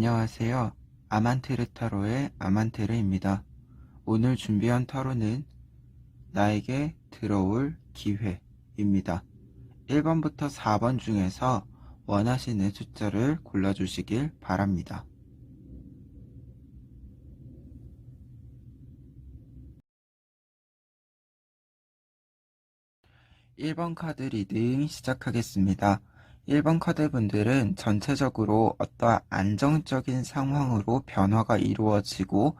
안녕하세요. 아만테르 타로의 아만테르입니다. 오늘 준비한 타로는 나에게 들어올 기회입니다. 1번부터 4번 중에서 원하시는 숫자를 골라주시길 바랍니다. 1번 카드 리딩 시작하겠습니다. 1번 카드 분들은 전체적으로 어떠한 안정적인 상황으로 변화가 이루어지고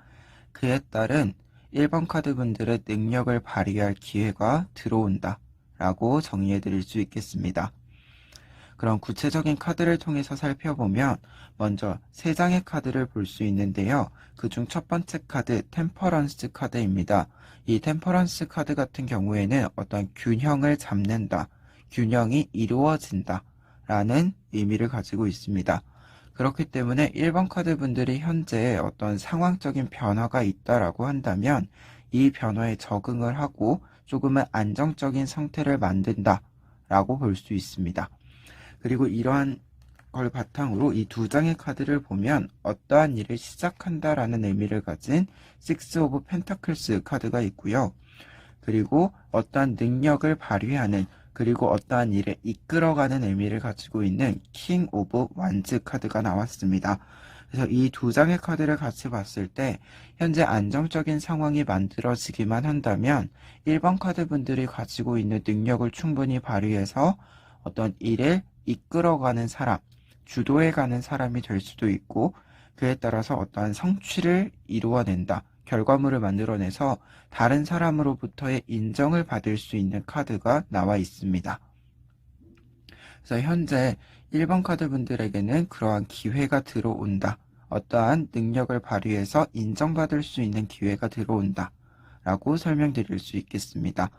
그에 따른 1번 카드 분들의 능력을 발휘할 기회가 들어온다 라고 정리해 드릴 수 있겠습니다. 그럼 구체적인 카드를 통해서 살펴보면 먼저 세 장의 카드를 볼 수 있는데요. 그중 첫 번째 카드 템퍼런스 카드입니다. 이 템퍼런스 카드 같은 경우에는 어떤 균형을 잡는다, 균형이 이루어진다 라는 의미를 가지고 있습니다. 그렇기 때문에 1번 카드 분들이 현재 어떤 상황적인 변화가 있다라고 한다면 이 변화에 적응을 하고 조금은 안정적인 상태를 만든다 라고 볼 수 있습니다. 그리고 이러한 걸 바탕으로 이 두 장의 카드를 보면 어떠한 일을 시작한다라는 의미를 가진 식스 오브 펜타클스 카드가 있고요. 그리고 어떠한 능력을 발휘하는 그리고 어떠한 일에 이끌어가는 의미를 가지고 있는 킹 오브 완즈 카드가 나왔습니다. 그래서 이 두 장의 카드를 같이 봤을 때 현재 안정적인 상황이 만들어지기만 한다면 1번 카드 분들이 가지고 있는 능력을 충분히 발휘해서 어떤 일을 이끌어가는 사람, 주도해가는 사람이 될 수도 있고 그에 따라서 어떠한 성취를 이루어낸다. 결과물을 만들어내서 다른 사람으로부터의 인정을 받을 수 있는 카드가 나와 있습니다. 그래서 현재 1번 카드 분들에게는 그러한 기회가 들어온다. 어떠한 능력을 발휘해서 인정받을 수 있는 기회가 들어온다. 라고 설명드릴 수 있겠습니다.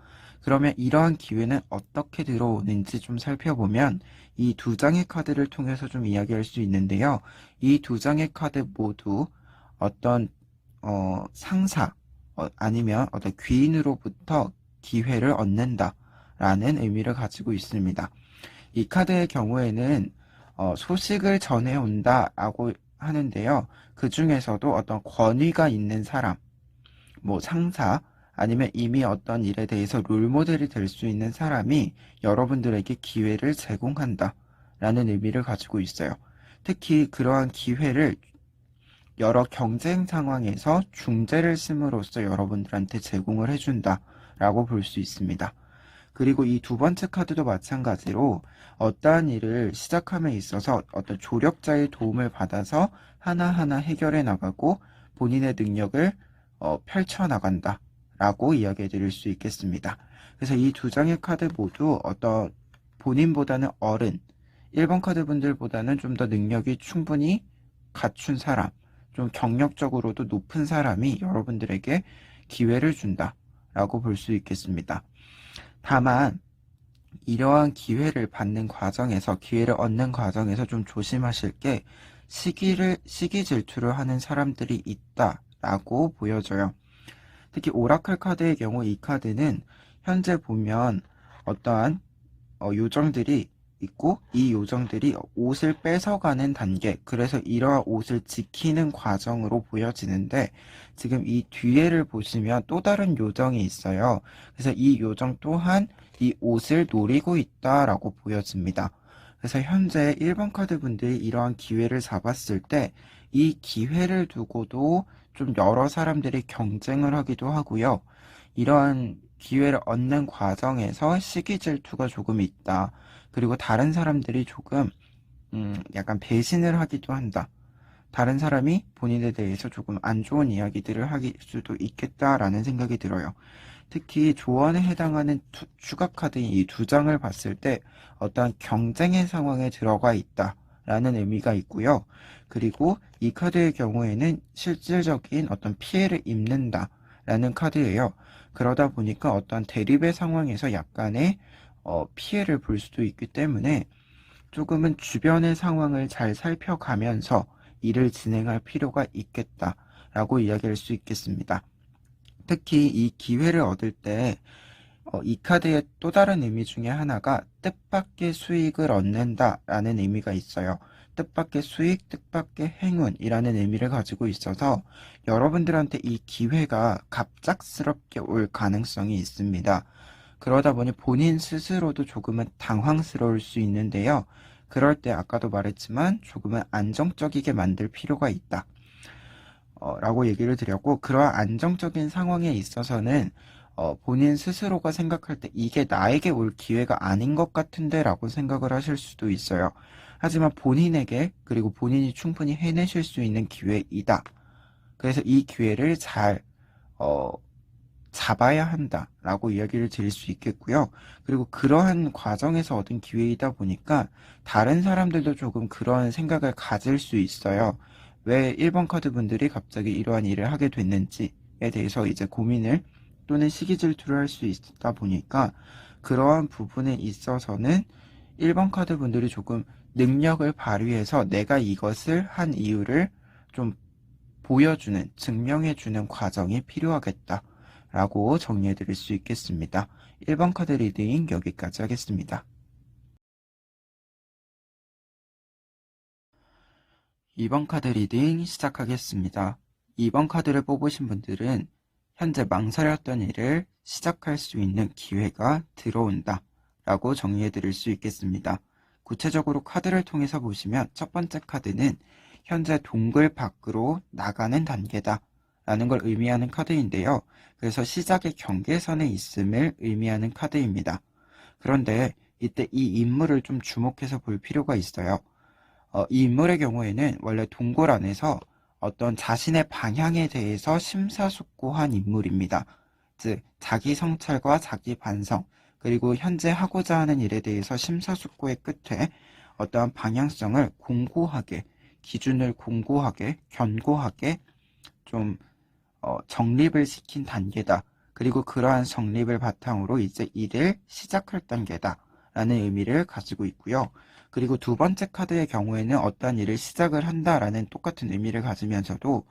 그러면 이러한 기회는 어떻게 들어오는지 좀 살펴보면 이 두 장의 카드를 통해서 좀 이야기할 수 있는데요. 이 두 장의 카드 모두 어떤 어, 상사 어, 아니면 어떤 귀인으로부터 기회를 얻는다라는 의미를 가지고 있습니다. 이 카드의 경우에는 어, 소식을 전해온다라고 하는데요. 그 중에서도 어떤 권위가 있는 사람, 뭐 상사, 아니면 이미 어떤 일에 대해서 롤모델이 될 수 있는 사람이 여러분들에게 기회를 제공한다 라는 의미를 가지고 있어요. 특히 그러한 기회를 여러 경쟁 상황에서 중재를 심으로써 여러분들한테 제공을 해준다 라고 볼 수 있습니다. 그리고 이 두 번째 카드도 마찬가지로 어떠한 일을 시작함에 있어서 어떤 조력자의 도움을 받아서 하나하나 해결해 나가고 본인의 능력을 어, 펼쳐 나간다 라고 이야기해 드릴 수 있겠습니다. 그래서 이 두 장의 카드 모두 어떤 본인보다는 어른, 1번 카드 분들보다는 좀 더 능력이 충분히 갖춘 사람, 좀 경력적으로도 높은 사람이 여러분들에게 기회를 준다 라고 볼 수 있겠습니다. 다만 이러한 기회를 받는 과정에서 기회를 얻는 과정에서 좀 조심하실 게 시기를 시기 질투를 하는 사람들이 있다라고 보여져요. 특히 오라클 카드의 경우 이 카드는 현재 보면 어떠한 어, 요정들이 있고 이 요정들이 옷을 뺏어가는 단계 그래서 이러한 옷을 지키는 과정으로 보여지는데 지금 이 뒤에를 보시면 또 다른 요정이 있어요. 그래서 이 요정 또한 이 옷을 노리고 있다라고 보여집니다. 그래서 현재 1번 카드 분들이 이러한 기회를 잡았을 때 이 기회를 두고도 좀 여러 사람들이 경쟁을 하기도 하고요. 이러한 기회를 얻는 과정에서 시기 질투가 조금 있다. 그리고 다른 사람들이 조금 음, 약간 배신을 하기도 한다. 다른 사람이 본인에 대해서 조금 안 좋은 이야기들을 할 수도 있겠다라는 생각이 들어요. 특히 조언에 해당하는 투, 추가 카드인 이 두 장을 봤을 때 어떠한 경쟁의 상황에 들어가 있다 라는 의미가 있고요. 그리고 이 카드의 경우에는 실질적인 어떤 피해를 입는다 라는 카드예요. 그러다 보니까 어떤 대립의 상황에서 약간의 어, 피해를 볼 수도 있기 때문에 조금은 주변의 상황을 잘 살펴가면서 일을 진행할 필요가 있겠다라고 이야기할 수 있겠습니다. 특히 이 기회를 얻을 때, 어, 이 카드의 또 다른 의미 중에 하나가 뜻밖의 수익을 얻는다라는 의미가 있어요. 뜻밖의 수익, 뜻밖의 행운이라는 의미를 가지고 있어서 여러분들한테 이 기회가 갑작스럽게 올 가능성이 있습니다. 그러다 보니 본인 스스로도 조금은 당황스러울 수 있는데요. 그럴 때 아까도 말했지만 조금은 안정적이게 만들 필요가 있다. 어, 라고 얘기를 드렸고, 그러한 안정적인 상황에 있어서는 어, 본인 스스로가 생각할 때 이게 나에게 올 기회가 아닌 것 같은데 라고 생각을 하실 수도 있어요. 하지만 본인에게 그리고 본인이 충분히 해내실 수 있는 기회이다. 그래서 이 기회를 잘 어, 잡아야 한다라고 이야기를 드릴 수 있겠고요. 그리고 그러한 과정에서 얻은 기회이다 보니까 다른 사람들도 조금 그런 생각을 가질 수 있어요. 왜 1번 카드 분들이 갑자기 이러한 일을 하게 됐는지에 대해서 이제 고민을 또는 시기 질투를 할 수 있다 보니까 그러한 부분에 있어서는 1번 카드 분들이 조금 능력을 발휘해서 내가 이것을 한 이유를 좀 보여주는, 증명해주는 과정이 필요하겠다. 라고 정리해 드릴 수 있겠습니다. 1번 카드 리딩 여기까지 하겠습니다. 2번 카드 리딩 시작하겠습니다. 2번 카드를 뽑으신 분들은 현재 망설였던 일을 시작할 수 있는 기회가 들어온다 라고 정리해 드릴 수 있겠습니다. 구체적으로 카드를 통해서 보시면 첫 번째 카드는 현재 동굴 밖으로 나가는 단계다 라는 걸 의미하는 카드인데요. 그래서 시작의 경계선에 있음을 의미하는 카드입니다. 그런데 이때 이 인물을 좀 주목해서 볼 필요가 있어요. 어, 이 인물의 경우에는 원래 동굴 안에서 어떤 자신의 방향에 대해서 심사숙고한 인물입니다. 즉, 자기 성찰과 자기 반성, 그리고 현재 하고자 하는 일에 대해서 심사숙고의 끝에 어떠한 방향성을 공고하게, 기준을 공고하게, 견고하게 좀 어, 정립을 시킨 단계다. 그리고 그러한 정립을 바탕으로 이제 일을 시작할 단계다. 라는 의미를 가지고 있고요. 그리고 두 번째 카드의 경우에는 어떠한 일을 시작을 한다라는 똑같은 의미를 가지면서도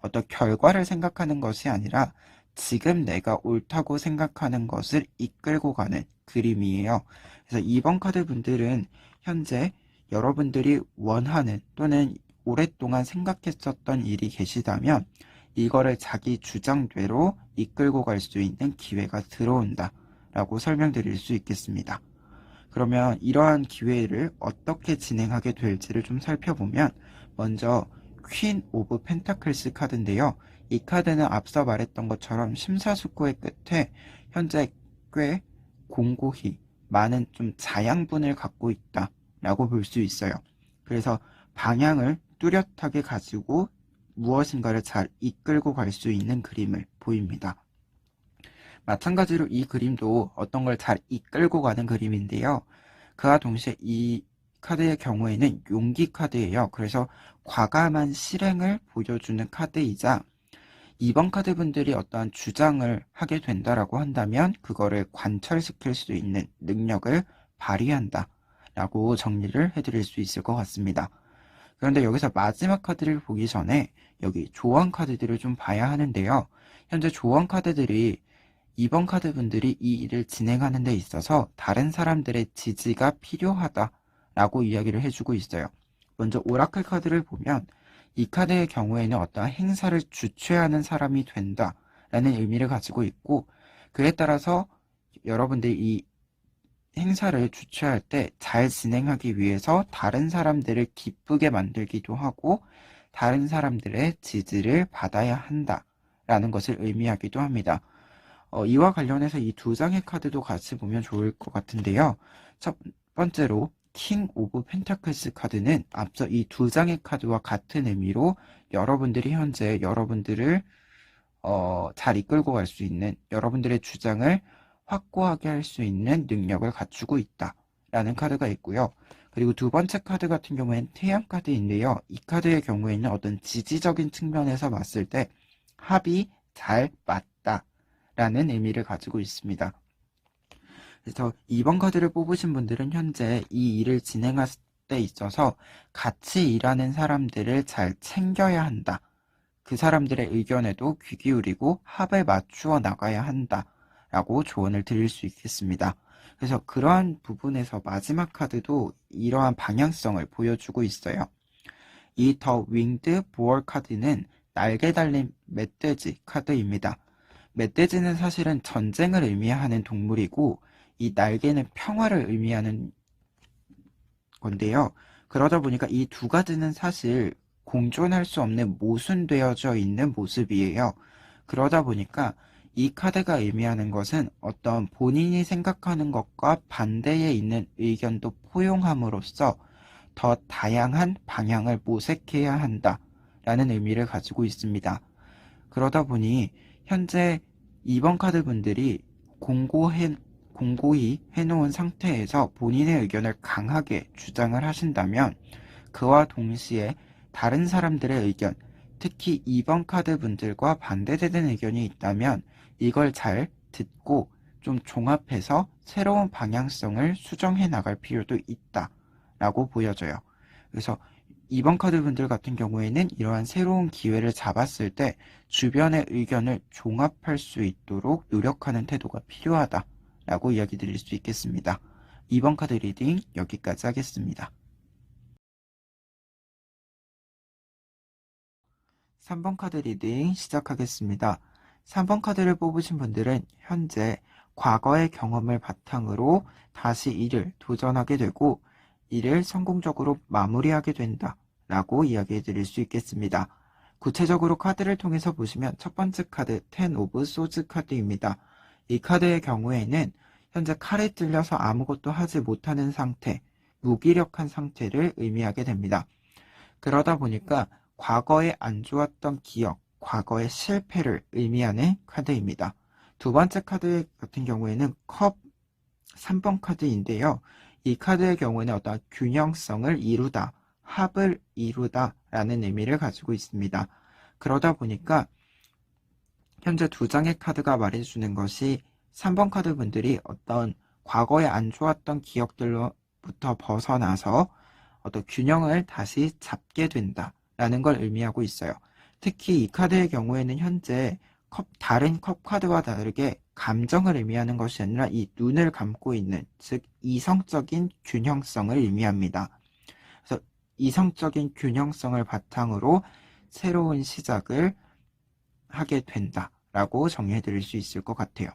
어떤 결과를 생각하는 것이 아니라 지금 내가 옳다고 생각하는 것을 이끌고 가는 그림이에요. 그래서 2번 카드 분들은 현재 여러분들이 원하는 또는 오랫동안 생각했었던 일이 계시다면 이거를 자기 주장대로 이끌고 갈 수 있는 기회가 들어온다 라고 설명드릴 수 있겠습니다. 그러면 이러한 기회를 어떻게 진행하게 될지를 좀 살펴보면 먼저 퀸 오브 펜타클스 카드인데요. 이 카드는 앞서 말했던 것처럼 심사숙고의 끝에 현재 꽤 공고히 많은 좀 자양분을 갖고 있다 라고 볼 수 있어요. 그래서 방향을 뚜렷하게 가지고 무엇인가를 잘 이끌고 갈 수 있는 그림을 보입니다. 마찬가지로 이 그림도 어떤 걸 잘 이끌고 가는 그림인데요. 그와 동시에 이 카드의 경우에는 용기 카드예요. 그래서 과감한 실행을 보여주는 카드이자 2번 카드 분들이 어떠한 주장을 하게 된다라고 한다면 그거를 관철시킬 수 있는 능력을 발휘한다 라고 정리를 해드릴 수 있을 것 같습니다. 그런데 여기서 마지막 카드를 보기 전에 여기 조언 카드들을 좀 봐야 하는데요. 현재 조언 카드들이 2번 카드 분들이 이 일을 진행하는 데 있어서 다른 사람들의 지지가 필요하다라고 이야기를 해주고 있어요. 먼저 오라클 카드를 보면 이 카드의 경우에는 어떠한 행사를 주최하는 사람이 된다라는 의미를 가지고 있고 그에 따라서 여러분들이 이 행사를 주최할 때 잘 진행하기 위해서 다른 사람들을 기쁘게 만들기도 하고 다른 사람들의 지지를 받아야 한다 라는 것을 의미하기도 합니다. 어, 이와 관련해서 이 두 장의 카드도 같이 보면 좋을 것 같은데요. 첫 번째로 킹 오브 펜타클스 카드는 앞서 이 두 장의 카드와 같은 의미로 여러분들이 현재 여러분들을 어, 잘 이끌고 갈 수 있는 여러분들의 주장을 확고하게 할 수 있는 능력을 갖추고 있다. 라는 카드가 있고요. 그리고 두 번째 카드 같은 경우에는 태양 카드인데요. 이 카드의 경우에는 어떤 지지적인 측면에서 봤을 때 합이 잘 맞다. 라는 의미를 가지고 있습니다. 그래서 2번 카드를 뽑으신 분들은 현재 이 일을 진행할 때 있어서 같이 일하는 사람들을 잘 챙겨야 한다. 그 사람들의 의견에도 귀 기울이고 합을 맞추어 나가야 한다. 라고 조언을 드릴 수 있겠습니다. 그래서 그러한 부분에서 마지막 카드도 이러한 방향성을 보여주고 있어요. 이 더 윙드 보어 카드는 날개 달린 멧돼지 카드입니다. 멧돼지는 사실은 전쟁을 의미하는 동물이고 이 날개는 평화를 의미하는 건데요. 그러다 보니까 이 두 가지는 사실 공존할 수 없는 모순되어져 있는 모습이에요. 그러다 보니까 이 카드가 의미하는 것은 어떤 본인이 생각하는 것과 반대에 있는 의견도 포용함으로써 더 다양한 방향을 모색해야 한다. 라는 의미를 가지고 있습니다. 그러다 보니 현재 2번 카드 분들이 공고해, 공고히 해놓은 상태에서 본인의 의견을 강하게 주장을 하신다면 그와 동시에 다른 사람들의 의견, 특히 2번 카드 분들과 반대되는 의견이 있다면 이걸 잘 듣고 좀 종합해서 새로운 방향성을 수정해 나갈 필요도 있다 라고 보여져요. 그래서 2번 카드 분들 같은 경우에는 이러한 새로운 기회를 잡았을 때 주변의 의견을 종합할 수 있도록 노력하는 태도가 필요하다 라고 이야기 드릴 수 있겠습니다. 2번 카드 리딩 여기까지 하겠습니다. 3번 카드 리딩 시작하겠습니다. 3번 카드를 뽑으신 분들은 현재 과거의 경험을 바탕으로 다시 일을 도전하게 되고 일을 성공적으로 마무리하게 된다 라고 이야기해 드릴 수 있겠습니다. 구체적으로 카드를 통해서 보시면 첫 번째 카드 10 오브 소즈 카드입니다. 이 카드의 경우에는 현재 칼에 찔려서 아무것도 하지 못하는 상태, 무기력한 상태를 의미하게 됩니다. 그러다 보니까 과거에 안 좋았던 기억, 과거의 실패를 의미하는 카드입니다. 두 번째 카드 같은 경우에는 컵 3번 카드인데요. 이 카드의 경우에는 어떤 균형성을 이루다, 합을 이루다 라는 의미를 가지고 있습니다. 그러다 보니까 현재 두 장의 카드가 말해주는 것이 3번 카드 분들이 어떤 과거에 안 좋았던 기억들로부터 벗어나서 어떤 균형을 다시 잡게 된다 라는 걸 의미하고 있어요. 특히 이 카드의 경우에는 현재 컵, 다른 컵 카드와 다르게 감정을 의미하는 것이 아니라 이 눈을 감고 있는, 즉, 이성적인 균형성을 의미합니다. 그래서 이성적인 균형성을 바탕으로 새로운 시작을 하게 된다 라고 정리해 드릴 수 있을 것 같아요.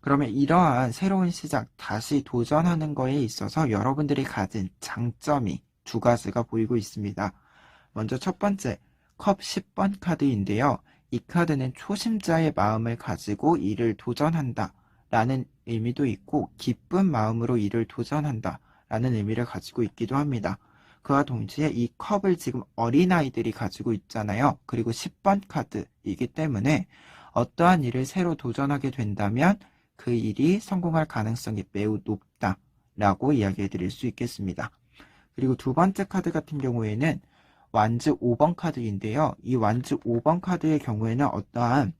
그러면 이러한 새로운 시작, 다시 도전하는 거에 있어서 여러분들이 가진 장점이 두 가지가 보이고 있습니다. 먼저 첫 번째, 컵 10번 카드인데요. 이 카드는 초심자의 마음을 가지고 일을 도전한다 라는 의미도 있고 기쁜 마음으로 일을 도전한다 라는 의미를 가지고 있기도 합니다. 그와 동시에 이 컵을 지금 어린아이들이 가지고 있잖아요. 그리고 10번 카드이기 때문에 어떠한 일을 새로 도전하게 된다면 그 일이 성공할 가능성이 매우 높다 라고 이야기해 드릴 수 있겠습니다. 그리고 두 번째 카드 같은 경우에는 완즈 5번 카드인데요. 이 완즈 5번 카드의 경우에는 어떠한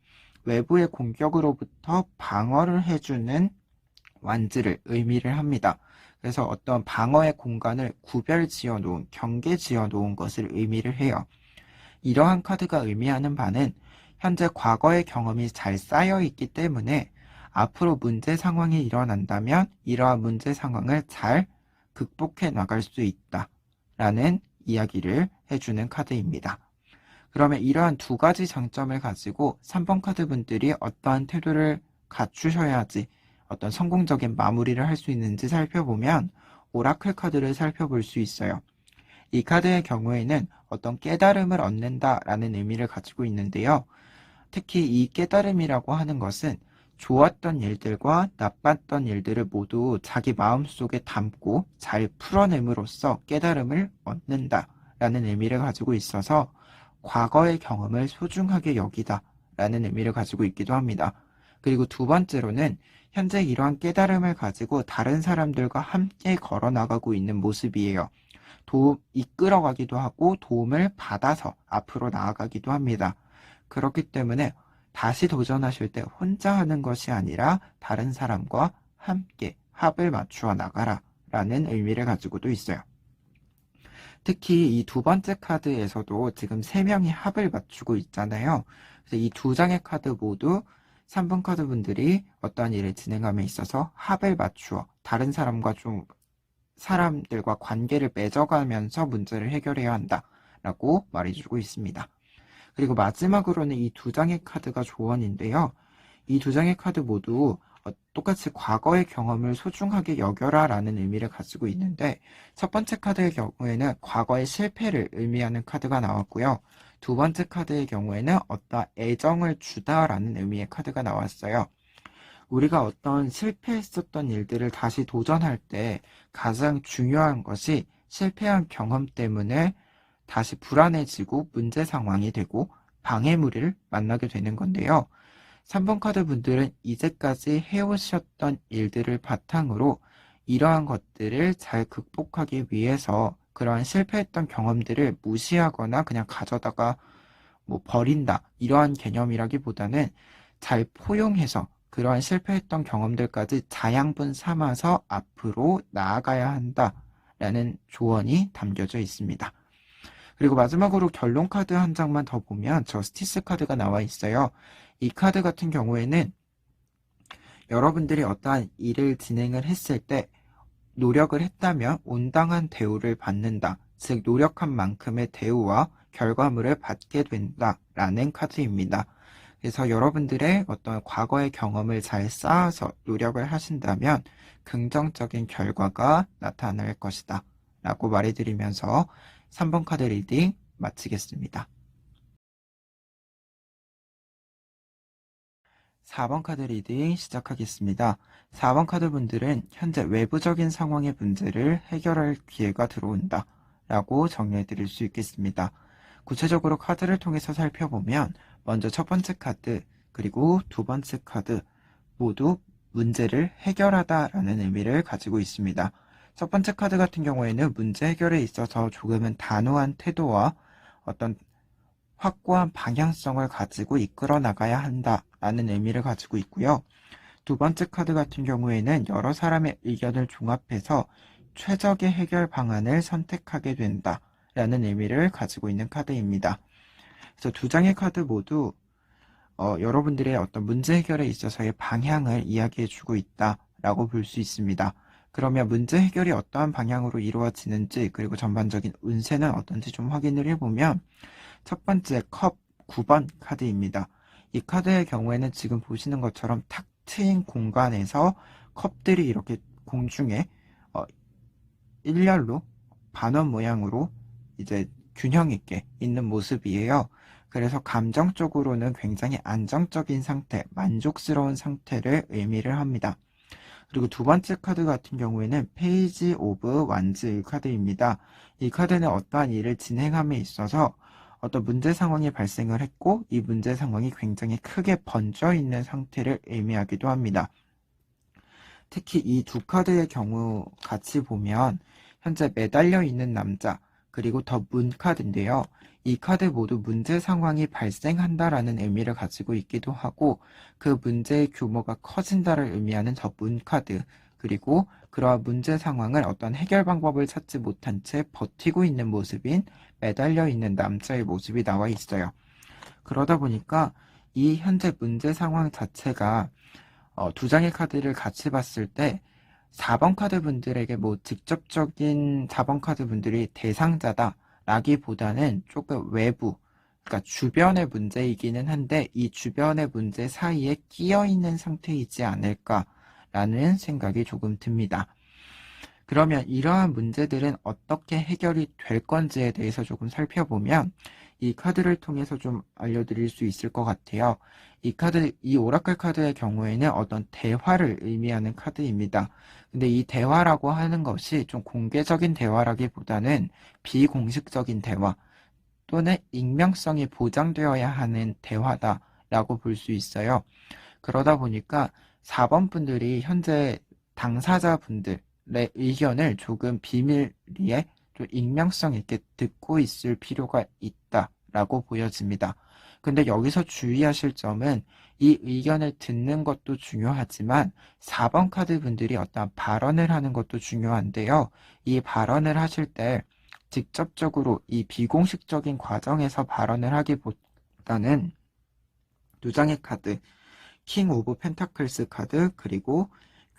외부의 공격으로부터 방어를 해주는 완즈를 의미를 합니다. 그래서 어떤 방어의 공간을 구별 지어 놓은, 경계 지어 놓은 것을 의미를 해요. 이러한 카드가 의미하는 바는 현재 과거의 경험이 잘 쌓여 있기 때문에 앞으로 문제 상황이 일어난다면 이러한 문제 상황을 잘 극복해 나갈 수 있다. 라는 이야기를 해주는 카드입니다. 그러면 이러한 두 가지 장점을 가지고 3번 카드 분들이 어떠한 태도를 갖추셔야지 어떤 성공적인 마무리를 할 수 있는지 살펴보면 오라클 카드를 살펴볼 수 있어요. 이 카드의 경우에는 어떤 깨달음을 얻는다라는 의미를 가지고 있는데요. 특히 이 깨달음이라고 하는 것은 좋았던 일들과 나빴던 일들을 모두 자기 마음속에 담고 잘 풀어냄으로써 깨달음을 얻는다 라는 의미를 가지고 있어서 과거의 경험을 소중하게 여기다 라는 의미를 가지고 있기도 합니다. 그리고 두 번째로는 현재 이러한 깨달음을 가지고 다른 사람들과 함께 걸어 나가고 있는 모습이에요. 도움, 이끌어가기도 하고 도움을 받아서 앞으로 나아가기도 합니다. 그렇기 때문에 다시 도전하실 때 혼자 하는 것이 아니라 다른 사람과 함께 합을 맞추어 나가라 라는 의미를 가지고도 있어요. 특히 이 두 번째 카드에서도 지금 세 명이 합을 맞추고 있잖아요. 그래서 이 두 장의 카드 모두 3번 카드 분들이 어떠한 일을 진행함에 있어서 합을 맞추어 다른 사람과 좀 사람들과 관계를 맺어가면서 문제를 해결해야 한다라고 말해주고 있습니다. 그리고 마지막으로는 이 두 장의 카드가 조언인데요. 이 두 장의 카드 모두 어, 똑같이 과거의 경험을 소중하게 여겨라 라는 의미를 가지고 있는데 첫 번째 카드의 경우에는 과거의 실패를 의미하는 카드가 나왔고요. 두 번째 카드의 경우에는 어떤 애정을 주다 라는 의미의 카드가 나왔어요. 우리가 어떤 실패했었던 일들을 다시 도전할 때 가장 중요한 것이 실패한 경험 때문에 다시 불안해지고 문제 상황이 되고 방해물을 만나게 되는 건데요. 3번 카드 분들은 이제까지 해오셨던 일들을 바탕으로 이러한 것들을 잘 극복하기 위해서 그러한 실패했던 경험들을 무시하거나 그냥 가져다가 뭐 버린다 이러한 개념이라기보다는 잘 포용해서 그러한 실패했던 경험들까지 자양분 삼아서 앞으로 나아가야 한다라는 조언이 담겨져 있습니다. 그리고 마지막으로 결론 카드 한 장만 더 보면 저스티스 카드가 나와 있어요. 이 카드 같은 경우에는 여러분들이 어떠한 일을 진행을 했을 때 노력을 했다면 온당한 대우를 받는다. 즉, 노력한 만큼의 대우와 결과물을 받게 된다 라는 카드입니다. 그래서 여러분들의 어떤 과거의 경험을 잘 쌓아서 노력을 하신다면 긍정적인 결과가 나타날 것이다. 라고 말해드리면서 3번 카드 리딩 마치겠습니다. 4번 카드 리딩 시작하겠습니다. 4번 카드 분들은 현재 외부적인 상황의 문제를 해결할 기회가 들어온다. 라고 정리해 드릴 수 있겠습니다. 구체적으로 카드를 통해서 살펴보면 먼저 첫 번째 카드 그리고 두 번째 카드 모두 문제를 해결하다 라는 의미를 가지고 있습니다. 첫 번째 카드 같은 경우에는 문제 해결에 있어서 조금은 단호한 태도와 어떤 확고한 방향성을 가지고 이끌어 나가야 한다 라는 의미를 가지고 있고요. 두 번째 카드 같은 경우에는 여러 사람의 의견을 종합해서 최적의 해결 방안을 선택하게 된다 라는 의미를 가지고 있는 카드입니다. 그래서 두 장의 카드 모두 어, 여러분들의 어떤 문제 해결에 있어서의 방향을 이야기해 주고 있다 라고 볼 수 있습니다. 그러면 문제 해결이 어떠한 방향으로 이루어지는지 그리고 전반적인 운세는 어떤지 좀 확인을 해보면 첫 번째 컵 9번 카드입니다. 이 카드의 경우에는 지금 보시는 것처럼 탁 트인 공간에서 컵들이 이렇게 공중에 어, 일렬로 반원 모양으로 이제 균형 있게 있는 모습이에요. 그래서 감정적으로는 굉장히 안정적인 상태, 만족스러운 상태를 의미를 합니다. 그리고 두 번째 카드 같은 경우에는 페이지 오브 완즈 카드입니다. 이 카드는 어떠한 일을 진행함에 있어서 어떤 문제 상황이 발생을 했고 이 문제 상황이 굉장히 크게 번져 있는 상태를 의미하기도 합니다. 특히 이 두 카드의 경우 같이 보면 현재 매달려 있는 남자 그리고 더 문 카드인데요. 이 카드 모두 문제 상황이 발생한다라는 의미를 가지고 있기도 하고 그 문제의 규모가 커진다를 의미하는 더 문 카드 그리고 그러한 문제 상황을 어떤 해결 방법을 찾지 못한 채 버티고 있는 모습인 매달려 있는 남자의 모습이 나와 있어요. 그러다 보니까 이 현재 문제 상황 자체가 어, 두 장의 카드를 같이 봤을 때 4번 카드 분들에게 뭐 직접적인 4번 카드 분들이 대상자다 라기보다는 조금 외부 그러니까 주변의 문제이기는 한데 이 주변의 문제 사이에 끼어 있는 상태이지 않을까 라는 생각이 조금 듭니다. 그러면 이러한 문제들은 어떻게 해결이 될 건지에 대해서 조금 살펴보면 이 카드를 통해서 좀 알려드릴 수 있을 것 같아요. 이 카드, 이 오라클 카드의 경우에는 어떤 대화를 의미하는 카드입니다. 근데 이 대화라고 하는 것이 좀 공개적인 대화라기보다는 비공식적인 대화 또는 익명성이 보장되어야 하는 대화다라고 볼 수 있어요. 그러다 보니까 4번 분들이 현재 당사자분들의 의견을 조금 비밀리에 좀 익명성 있게 듣고 있을 필요가 있다라고 보여집니다. 근데 여기서 주의하실 점은 이 의견을 듣는 것도 중요하지만 4번 카드 분들이 어떤 발언을 하는 것도 중요한데요. 이 발언을 하실 때 직접적으로 이 비공식적인 과정에서 발언을 하기보다는 두 장의 카드 킹 오브 펜타클스 카드 그리고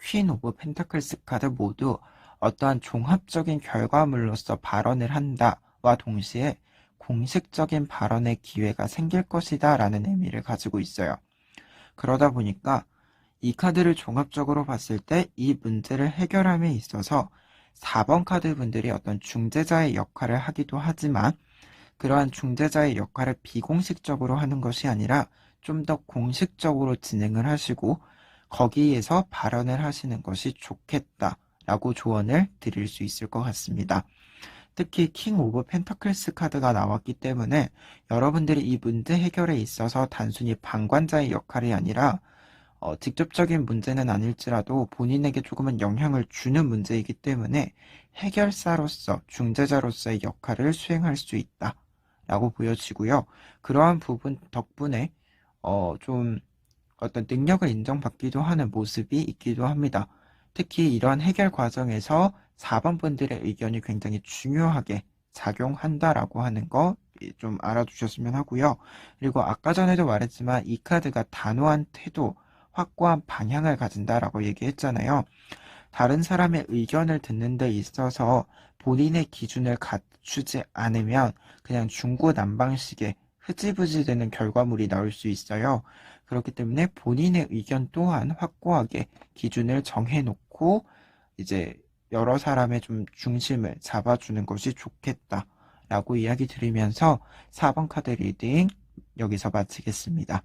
퀸 오브 펜타클스 카드 모두 어떠한 종합적인 결과물로서 발언을 한다와 동시에 공식적인 발언의 기회가 생길 것이다 라는 의미를 가지고 있어요. 그러다 보니까 이 카드를 종합적으로 봤을 때 이 문제를 해결함에 있어서 4번 카드 분들이 어떤 중재자의 역할을 하기도 하지만 그러한 중재자의 역할을 비공식적으로 하는 것이 아니라 좀 더 공식적으로 진행을 하시고 거기에서 발언을 하시는 것이 좋겠다라고 조언을 드릴 수 있을 것 같습니다. 특히 킹 오브 펜터클스 카드가 나왔기 때문에 여러분들이 이 문제 해결에 있어서 단순히 방관자의 역할이 아니라 어, 직접적인 문제는 아닐지라도 본인에게 조금은 영향을 주는 문제이기 때문에 해결사로서 중재자로서의 역할을 수행할 수 있다 라고 보여지고요. 그러한 부분 덕분에 어, 좀 어떤 능력을 인정받기도 하는 모습이 있기도 합니다. 특히 이러한 해결 과정에서 4번 분들의 의견이 굉장히 중요하게 작용한다라고 하는 거 좀 알아두셨으면 하고요. 그리고 아까 전에도 말했지만 이 카드가 단호한 태도, 확고한 방향을 가진다라고 얘기했잖아요. 다른 사람의 의견을 듣는 데 있어서 본인의 기준을 갖추지 않으면 그냥 중구난방식의 흐지부지 되는 결과물이 나올 수 있어요. 그렇기 때문에 본인의 의견 또한 확고하게 기준을 정해놓고 이제 여러 사람의 좀 중심을 잡아주는 것이 좋겠다 라고 이야기 드리면서 4번 카드 리딩 여기서 마치겠습니다.